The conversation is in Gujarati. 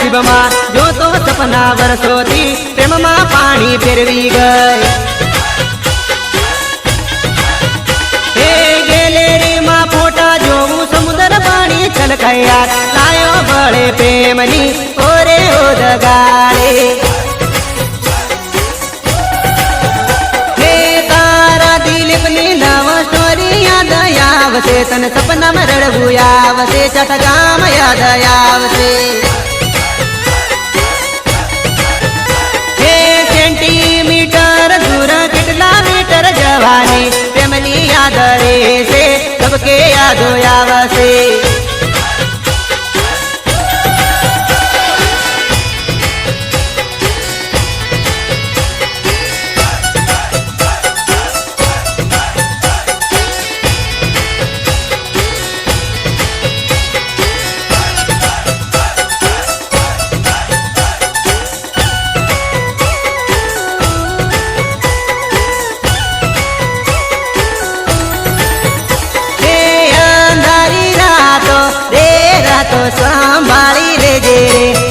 નસીબમાં જો તો સપના વરસોથી પ્રેમમાં પાણી ફેરવી ગઈ. ગેલેરીમાં ફોટા જોવું, સમુદ્ર પાણી છલકાયા. લાયો બળે પ્રેમની ઓરે ઓદગાડે આવશે, તને સપનામાં રડવું આવશે ચટકામ યાદ આવશે. પ્રેમની યાદ રહેશે સબકે યાદો સંભાળી લેજે રે.